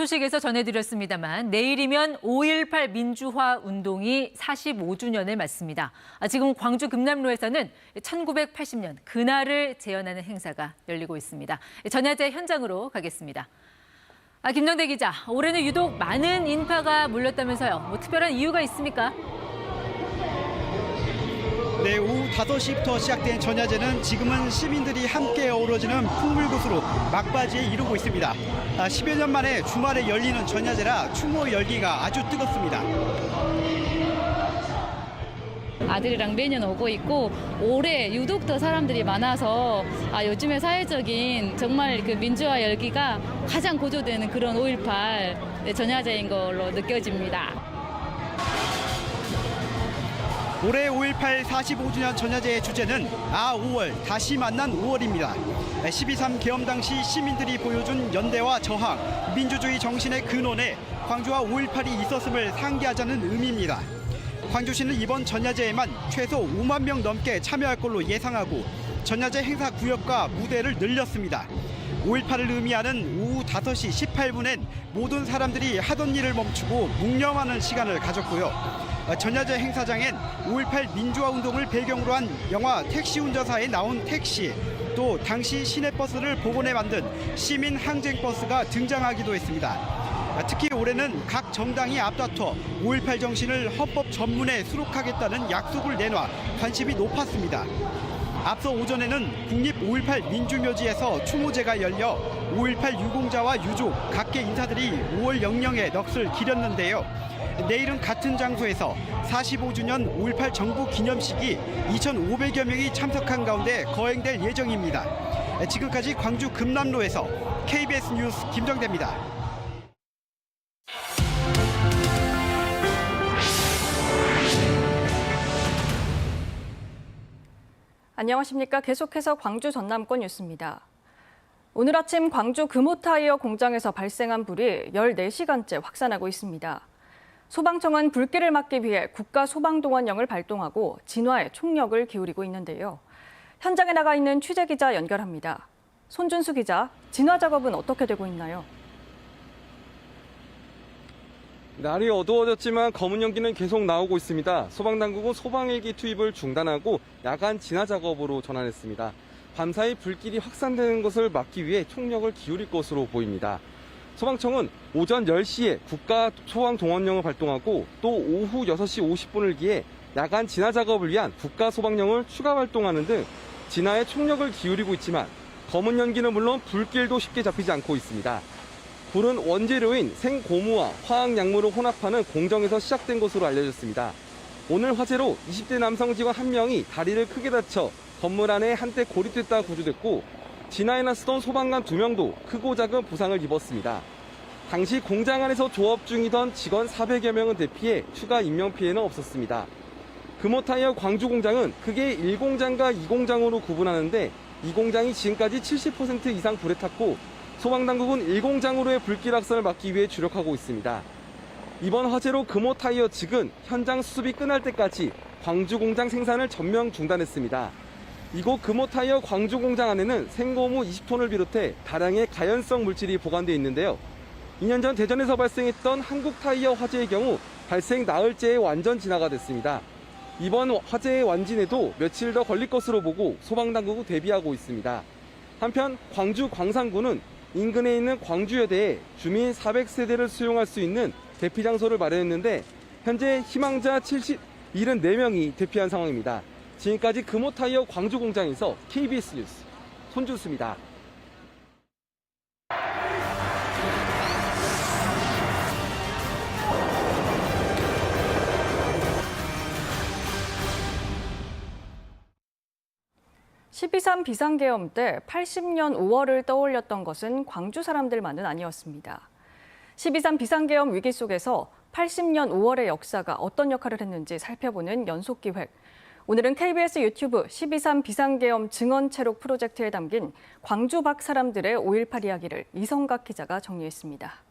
소식에서 전해드렸습니다만 내일이면 5.18 민주화 운동이 45주년을 맞습니다. 아, 지금 광주 금남로에서는 1980년 그날을 재현하는 행사가 열리고 있습니다. 전야제 현장으로 가겠습니다. 아, 김정대 기자, 올해는 유독 많은 인파가 몰렸다면서요. 뭐 특별한 이유가 있습니까? 네, 오후 5시부터 시작된 전야제는 지금은 시민들이 함께 어우러지는 풍물곳으로 막바지에 이르고 있습니다. 아, 10여 년 만에 주말에 열리는 전야제라 추모 열기가 아주 뜨겁습니다. 아들이랑 매년 오고 있고 올해 유독 더 사람들이 많아서 아, 요즘의 사회적인 정말 그 민주화 열기가 가장 고조되는 그런 5.18 네, 전야제인 걸로 느껴집니다. 올해 5.18 45주년 전야제의 주제는 아 5월 다시 만난 5월입니다. 12.3 개엄 당시 시민들이 보여준 연대와 저항, 민주주의 정신의 근원에 광주와 5.18이 있었음을 상기하자는 의미입니다. 광주시는 이번 전야제에만 최소 5만 명 넘게 참여할 걸로 예상하고 전야제 행사 구역과 무대를 늘렸습니다. 5.18을 의미하는 오후 5시 18분엔 모든 사람들이 하던 일을 멈추고 묵념하는 시간을 가졌고요. 전야제 행사장엔 5.18 민주화 운동을 배경으로 한 영화 택시 운전사에 나온 택시, 또 당시 시내버스를 복원해 만든 시민 항쟁버스가 등장하기도 했습니다. 특히 올해는 각 정당이 앞다퉈 5.18 정신을 헌법 전문에 수록하겠다는 약속을 내놔 관심이 높았습니다. 앞서 오전에는 국립 5.18 민주묘지에서 추모제가 열려 5.18 유공자와 유족, 각계 인사들이 5월 영령에 넋을 기렸는데요. 내일은 같은 장소에서 45주년 5.18 정부 기념식이 2,500여 명이 참석한 가운데 거행될 예정입니다. 지금까지 광주 금남로에서 KBS 뉴스 김정대입니다. 안녕하십니까. 계속해서 광주 전남권 뉴스입니다. 오늘 아침 광주 금호타이어 공장에서 발생한 불이 14시간째 확산하고 있습니다. 소방청은 불길을 막기 위해 국가소방동원령을 발동하고 진화에 총력을 기울이고 있는데요. 현장에 나가 있는 취재기자 연결합니다. 손준수 기자, 진화 작업은 어떻게 되고 있나요? 날이 어두워졌지만 검은 연기는 계속 나오고 있습니다. 소방당국은 소방헬기 투입을 중단하고 야간 진화 작업으로 전환했습니다. 밤사이 불길이 확산되는 것을 막기 위해 총력을 기울일 것으로 보입니다. 소방청은 오전 10시에 국가 소방 동원령을 발동하고 또 오후 6시 50분을 기해 야간 진화 작업을 위한 국가 소방령을 추가 발동하는 등 진화에 총력을 기울이고 있지만 검은 연기는 물론 불길도 쉽게 잡히지 않고 있습니다. 불은 원재료인 생고무와 화학약물을 혼합하는 공정에서 시작된 것으로 알려졌습니다. 오늘 화재로 20대 남성 직원 한 명이 다리를 크게 다쳐 건물 안에 한때 고립됐다가 구조됐고 진화에 나서던 소방관 두 명도 크고 작은 부상을 입었습니다. 당시 공장 안에서 조업 중이던 직원 400여 명은 대피해 추가 인명 피해는 없었습니다. 금호타이어 광주 공장은 크게 1공장과 2공장으로 구분하는데 2공장이 지금까지 70% 이상 불에 탔고 소방당국은 1공장으로의 불길 확산을 막기 위해 주력하고 있습니다. 이번 화재로 금호 타이어 측은 현장 수습이 끝날 때까지 광주 공장 생산을 전면 중단했습니다. 이곳 금호 타이어 광주 공장 안에는 생고무 20톤을 비롯해 다량의 가연성 물질이 보관되어 있는데요. 2년 전 대전에서 발생했던 한국 타이어 화재의 경우 발생 나흘째에 완전 진화가 됐습니다. 이번 화재의 완진에도 며칠 더 걸릴 것으로 보고 소방당국은 대비하고 있습니다. 한편 광주 광산구는 인근에 있는 광주여대에 주민 400세대를 수용할 수 있는 대피 장소를 마련했는데 현재 희망자 70, 74명이 대피한 상황입니다. 지금까지 금호타이어 광주 공장에서 KBS 뉴스 손준수입니다. (12.3) 비상계엄 때 80년 5월을 떠올렸던 것은 광주 사람들만은 아니었습니다. (12.3) 비상계엄 위기 속에서 80년 5월의 역사가 어떤 역할을 했는지 살펴보는 연속 기획. 오늘은 KBS 유튜브 12.3 비상계엄 증언 체록 프로젝트에 담긴 광주 밖 사람들의 5.18 이야기를 이성각 기자가 정리했습니다.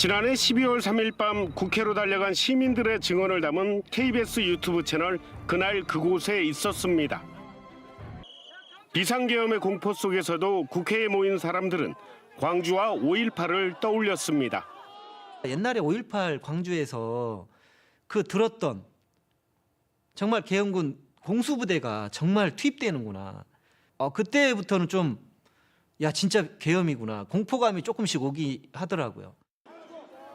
지난해 12월 3일 밤 국회로 달려간 시민들의 증언을 담은 KBS 유튜브 채널 그날 그곳에 있었습니다. 비상계엄의 공포 속에서도 국회에 모인 사람들은 광주와 5.18을 떠올렸습니다. 옛날에 5.18 광주에서 그 들었던 정말 계엄군 공수부대가 정말 투입되는구나. 어, 그때부터는 좀, 야, 진짜 계엄이구나. 공포감이 조금씩 오기 하더라고요.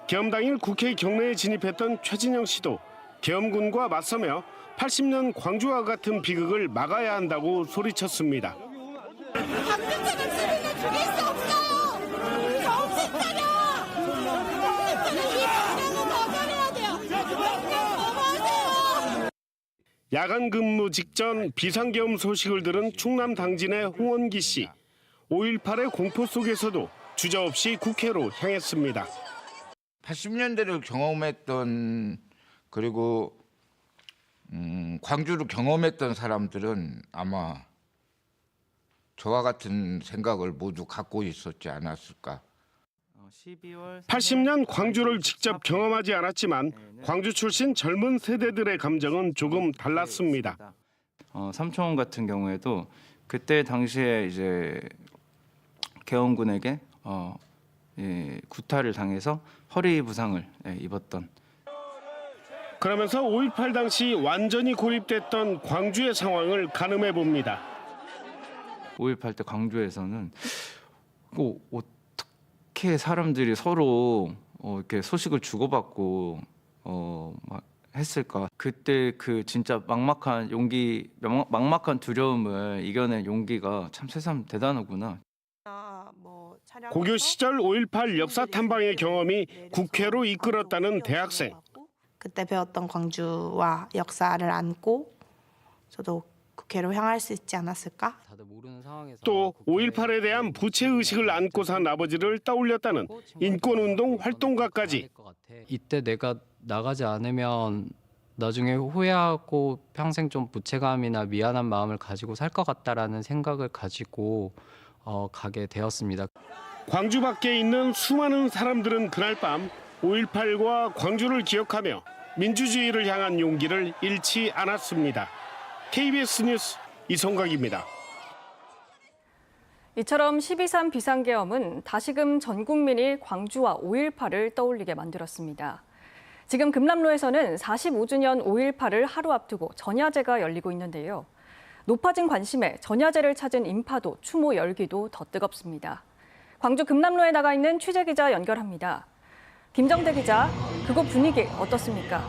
계엄 당일 국회 경내에 진입했던 최진영 씨도 계엄군과 맞서며 80년 광주와 같은 비극을 막아야 한다고 소리쳤습니다. 시민을 죽일 수 없어요. 정신 차려. 야간 근무 직전 비상계엄 소식을 들은 충남 당진의 홍원기 씨. 5.18의 공포 속에서도 주저없이 국회로 향했습니다. 80년대를 경험했던 그리고 음, 광주를 경험했던 사람들은 아마 저와 같은 생각을 모두 갖고 있었지 않았을까. 80년 광주를 직접 경험하지 않았지만 광주 출신 젊은 세대들의 감정은 조금 달랐습니다. 어, 삼촌 같은 경우에도 그때 당시에 이제 계엄군에게 어, 예, 구타를 당해서 허리 부상을 예, 입었던 그러면서 5.18 당시 완전히 고립됐던 광주의 상황을 가늠해 봅니다. 5.18 때 광주에서는 뭐 어떻게 사람들이 서로 어, 이렇게 소식을 주고받고 어, 막 했을까? 그때 그 진짜 막막한 용기, 막- 막막한 두려움을 이겨낸 용기가 참 세상 대단하구나. 고교 시절 5.18 역사 탐방의 경험이 국회로 이끌었다는 대학생. 그때 배웠던 광주와 역사를 안고 저도 국회로 향할 수 있지 않았을까? 또 5.18에 대한 부채 의식을 안고 산 아버지를 떠올렸다는 인권운동 활동가까지 이때 내가 나가지 않으면 나중에 후회하고 평생 좀 부채감이나 미안한 마음을 가지고 살 것 같다라는 생각을 가지고 어, 가게 되었습니다. 광주 밖에 있는 수많은 사람들은 그날 밤 5.18과 광주를 기억하며 민주주의를 향한 용기를 잃지 않았습니다. KBS 뉴스 이성각입니다. 이처럼 12.3 비상계엄은 다시금 전 국민이 광주와 5.18을 떠올리게 만들었습니다. 지금 금남로에서는 45주년 5.18을 하루 앞두고 전야제가 열리고 있는데요. 높아진 관심에 전야제를 찾은 인파도 추모 열기도 더 뜨겁습니다. 광주 금남로에 나가 있는 취재 기자 연결합니다. 김정대 기자, 그곳 분위기 어떻습니까?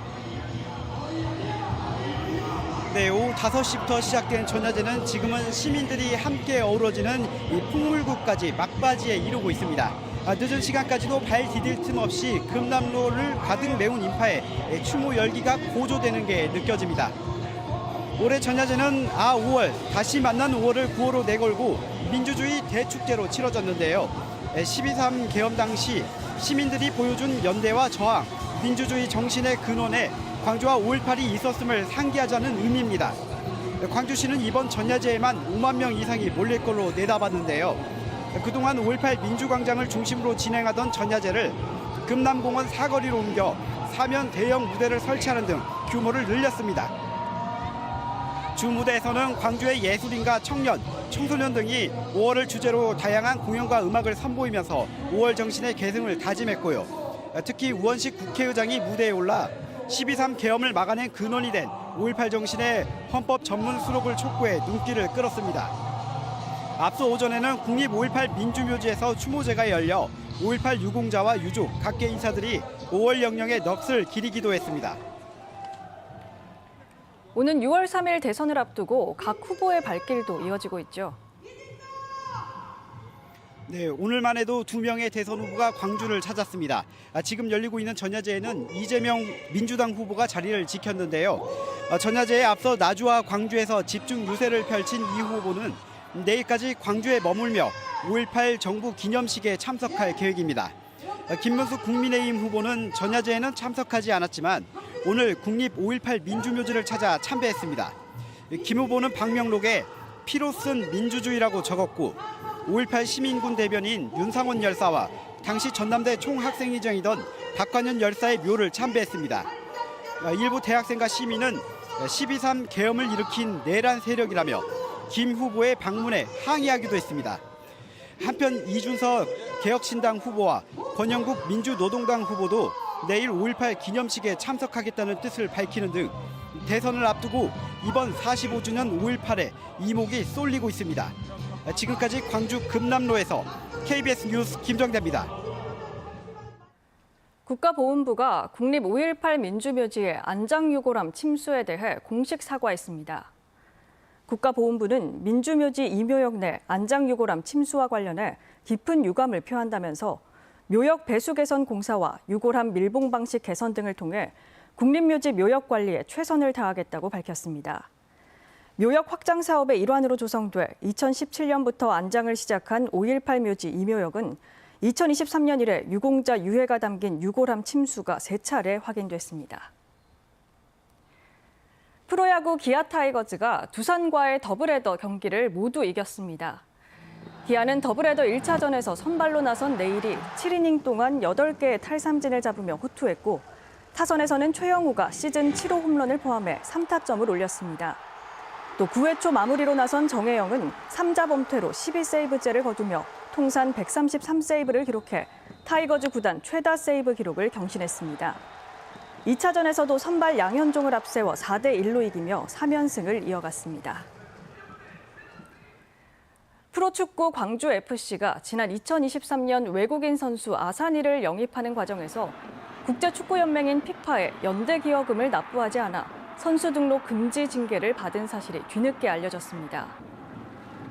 네, 오후 5시부터 시작된 전야제는 지금은 시민들이 함께 어우러지는 이 풍물구까지 막바지에 이르고 있습니다. 아, 늦은 시간까지도 발 디딜 틈 없이 금남로를 가득 메운 인파에 추모 열기가 고조되는 게 느껴집니다. 올해 전야제는 아 5월 다시 만난 5월을 구호로 내걸고 민주주의 대축제로 치러졌는데요. 12.3 계엄 당시 시민들이 보여준 연대와 저항, 민주주의 정신의 근원에 광주와 5.18이 있었음을 상기하자는 의미입니다. 광주시는 이번 전야제에만 5만 명 이상이 몰릴 걸로 내다봤는데요. 그동안 5.18 민주광장을 중심으로 진행하던 전야제를 금남공원 사거리로 옮겨 사면 대형 무대를 설치하는 등 규모를 늘렸습니다. 주 무대에서는 광주의 예술인과 청년, 청소년 등이 5월을 주제로 다양한 공연과 음악을 선보이면서 5월 정신의 계승을 다짐했고요. 특히 우원식 국회의장이 무대에 올라 12.3 계엄을 막아낸 근원이 된 5.18 정신의 헌법 전문 수록을 촉구해 눈길을 끌었습니다. 앞서 오전에는 국립 5.18 민주묘지에서 추모제가 열려 5.18 유공자와 유족, 각계 인사들이 5월 영령의 넋을 기리기도 했습니다. 오는 6월 3일 대선을 앞두고 각 후보의 발길도 이어지고 있죠. 네, 오늘만 해도 두 명의 대선 후보가 광주를 찾았습니다. 아, 지금 열리고 있는 전야제에는 이재명 민주당 후보가 자리를 지켰는데요. 아, 전야제에 앞서 나주와 광주에서 집중 유세를 펼친 이 후보는 내일까지 광주에 머물며 5.18 정부 기념식에 참석할 계획입니다. 아, 김문수 국민의힘 후보는 전야제에는 참석하지 않았지만 오늘 국립 5.18 민주묘지를 찾아 참배했습니다. 김 후보는 방명록에 피로 쓴 민주주의라고 적었고 5.18 시민군 대변인 윤상원 열사와 당시 전남대 총학생회장이던 박관현 열사의 묘를 참배했습니다. 아, 일부 대학생과 시민은 12.3 계엄을 일으킨 내란 세력이라며 김 후보의 방문에 항의하기도 했습니다. 한편 이준석 개혁신당 후보와 권영국 민주노동당 후보도 내일 5.18 기념식에 참석하겠다는 뜻을 밝히는 등 대선을 앞두고 이번 45주년 5.18에 이목이 쏠리고 있습니다. 지금까지 광주 금남로에서 KBS 뉴스 김정대입니다. 국가보훈부가 국립 5.18 민주묘지의 안장유골함 침수에 대해 공식 사과했습니다. 국가보훈부는 민주묘지 이묘역 내 안장유골함 침수와 관련해 깊은 유감을 표한다면서 묘역 배수 개선 공사와 유골함 밀봉 방식 개선 등을 통해 국립묘지 묘역 관리에 최선을 다하겠다고 밝혔습니다. 묘역 확장 사업의 일환으로 조성돼 2017년부터 안장을 시작한 5.18 묘지 이묘역은 2023년 이래 유공자 유해가 담긴 유골함 침수가 세 차례 확인됐습니다. 프로야구 기아 타이거즈가 두산과의 더블헤더 경기를 모두 이겼습니다. 기아는 더블헤더 1차전에서 선발로 나선 내일이 7이닝 동안 8개의 탈삼진을 잡으며 호투했고 타선에서는 최영우가 시즌 7호 홈런을 포함해 3타점을 올렸습니다. 또 9회 초 마무리로 나선 정혜영은 3자 범퇴로 12세이브째를 거두며 통산 133세이브를 기록해 타이거즈 구단 최다 세이브 기록을 경신했습니다. 2차전에서도 선발 양현종을 앞세워 4대 1로 이기며 3연승을 이어갔습니다. 프로축구 광주FC가 지난 2023년 외국인 선수 아사니를 영입하는 과정에서 국제축구연맹인 피파에 연대 기여금을 납부하지 않아 선수 등록 금지 징계를 받은 사실이 뒤늦게 알려졌습니다.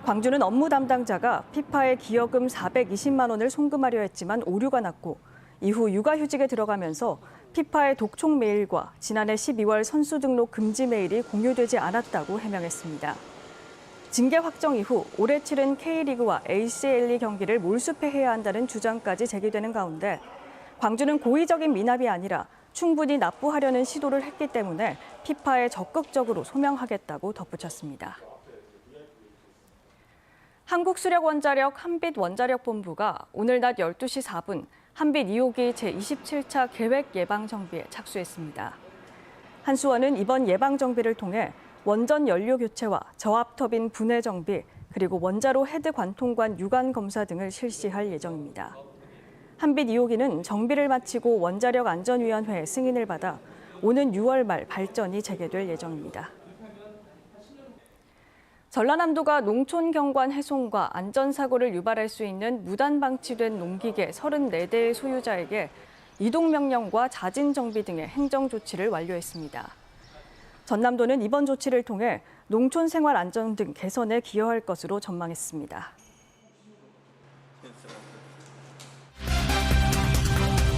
광주는 업무 담당자가 피파에 기여금 420만 원을 송금하려 했지만 오류가 났고 이후 육아휴직에 들어가면서 피파의 독촉 메일과 지난해 12월 선수 등록 금지 메일이 공유되지 않았다고 해명했습니다. 징계 확정 이후 올해 치른 K리그와 ACLE 경기를 몰수패해야 한다는 주장까지 제기되는 가운데 광주는 고의적인 미납이 아니라 충분히 납부하려는 시도를 했기 때문에 피파에 적극적으로 소명하겠다고 덧붙였습니다. 한국수력원자력 한빛원자력본부가 오늘 낮 12시 4분 한빛 2호기 제27차 계획 예방 정비에 착수했습니다. 한수원은 이번 예방 정비를 통해 원전 연료 교체와 저압 터빈 분해 정비, 그리고 원자로 헤드 관통관 유관 검사 등을 실시할 예정입니다. 한빛 2호기는 정비를 마치고 원자력 안전위원회 승인을 받아 오는 6월 말 발전이 재개될 예정입니다. 전라남도가 농촌 경관 훼손과 안전사고를 유발할 수 있는 무단 방치된 농기계 34대의 소유자에게 이동명령과 자진 정비 등의 행정 조치를 완료했습니다. 전남도는 이번 조치를 통해 농촌 생활 안전 등 개선에 기여할 것으로 전망했습니다.